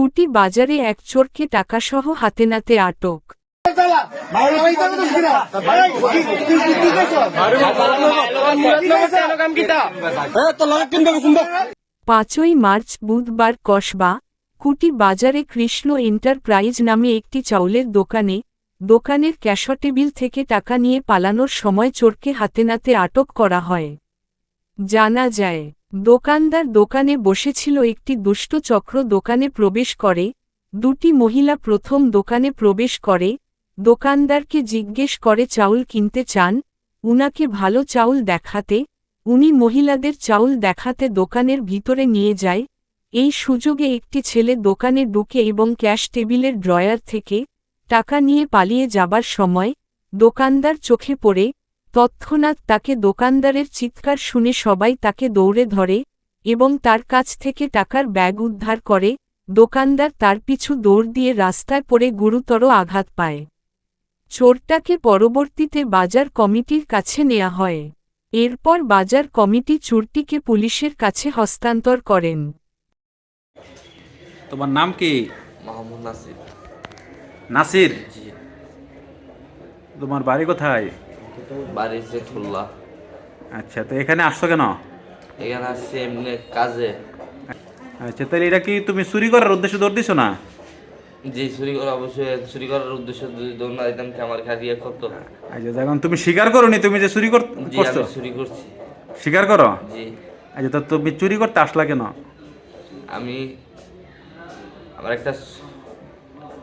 কুটি বাজারে এক চোরকে টাকাসহ হাতে নাতে আটক। পাঁচই মার্চ বুধবার কসবা কুটি বাজারে কৃষ্ণ এন্টারপ্রাইজ নামে একটি চাউলের দোকানে, দোকানের ক্যাশ টেবিল থেকে টাকা নিয়ে পালানোর সময় চোরকে হাতে নাতে আটক করা হয়। জানা যায় দোকানদার দোকানে বসেছিল একটি দুষ্ট চক্র দোকানে প্রবেশ করে, দুটি মহিলা প্রথম দোকানে প্রবেশ করে, দোকানদারকে জিজ্ঞেস করে চাউল কিনতে চান, উনাকে ভালো চাউল দেখাতে, উনি মহিলাদের চাউল দেখাতে দোকানের ভিতরে নিয়ে যায়, এই সুযোগে একটি ছেলে দোকানে ঢুকে এবং ক্যাশ টেবিলের ড্রয়ার থেকে টাকা নিয়ে পালিয়ে যাবার সময় দোকানদার চোখে পড়ে তৎক্ষণাৎ তাকে দোকানদারের চিৎকার শুনে সবাই তাকে দৌড়ে ধরে এবং তার কাছ থেকে টাকার ব্যাগ উদ্ধার করে দোকানদার তার পিছু দৌড় দিয়ে রাস্তায় পড়ে গুরুতর আঘাত পায়। চোরটাকে পরবর্তীতে বাজার কমিটির কাছে নেওয়া হয়। এরপর বাজার কমিটি চুরটিকে পুলিশের কাছে হস্তান্তর করেন। তোমার নাম কি? নাসির। নাসির? তোমার বাড়ি কোথায়? বাড়ি জেঠুল্লাহ আচ্ছা তো এখানে আসছো কেন? এখানে আসছি এমনি কাজে। আচ্ছা তাহলে এটা কি তুমি চুরি করার উদ্দেশ্যে দৌড় দিছো না? যে চুরি করা অবশ্যই চুরি করার উদ্দেশ্য যদি দৌড় না দিতাম কি আমার খাটিয়ে করতো আচ্ছা যখন তুমি স্বীকার করোনি তুমি যে চুরি করছ? আমি চুরি করছি। স্বীকার করো? জি। আচ্ছা তো তুমি চুরি করতে আসলা কেন? আমি আমার একটা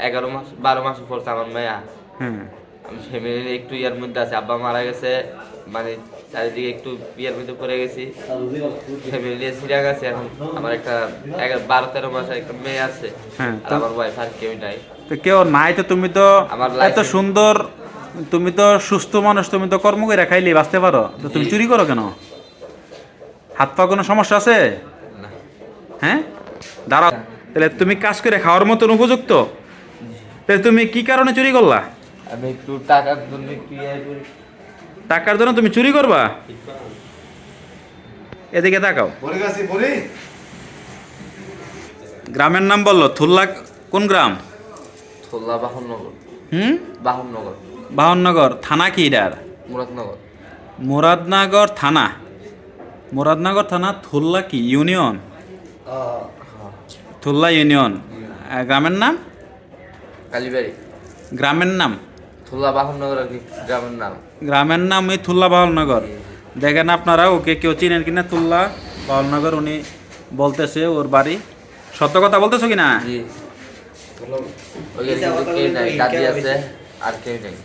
এগারো মাস বারো মাস পড়ছে আমার মেয়া হ্যাঁ। আমি ফ্যামিলি একটু ইয়ার মধ্যে আছে। আব্বা মারা গেছে মানে চারিদিকে একটু বিয়ের মধ্যে পড়ে গেছি। ফ্যামিলি নিয়ে সিরিয়া গেছে এখন। আমার একটা বারো তেরো মাসে একটা মেয়ে আছে। হ্যাঁ, আর আমার ওয়াইফ আর কেউ নাই। তো কেউ নাই তো তুমি তো আমার এত সুন্দর তুমি তো সুস্থ মানুষ তুমি তো কর্ম করে খাইলে বাঁচতে পারো। তো তুমি চুরি করো কেন? হাত পা কোনো সমস্যা আছে? হ্যাঁ? দাঁড়াও। তাহলে তুমি কাজ করে খাওয়ার মতন উপযুক্ত? তাহলে তুমি কি কারণে চুরি করলা? আমি একটু টাকার জন্য একটু ইয়ে করি। টাকার জন্য তুমি চুরি করবা? এদিকে তাকাও। গ্রামের নাম বলল থুল্লা কোন গ্রাম? থোল্লা বাহননগর। হুম? বাহননগর। বাহননগর থানা কি এটার? মুরাদনগর। মুরাদনগর থানা। মুরাদনগর থানা থুল্লা কি? ইউনিয়ন? থুল্লা ইউনিয়ন। গ্রামের নাম? কালীবাড়ি। গ্রামের নাম? থোল্লা গ্রামের নাম গ্রামের নাম। ওই থুল্লা বাহলনগর দেখেন আপনারা ওকে কেউ চিনেন কিনা তুল্লা বাহলনগর উনি বলতেছে ওর বাড়ি। সত্য কথা বলতেছো কিনা? জি। ওই কি কেউ নাই দাদি আছে আর কেউ নেই।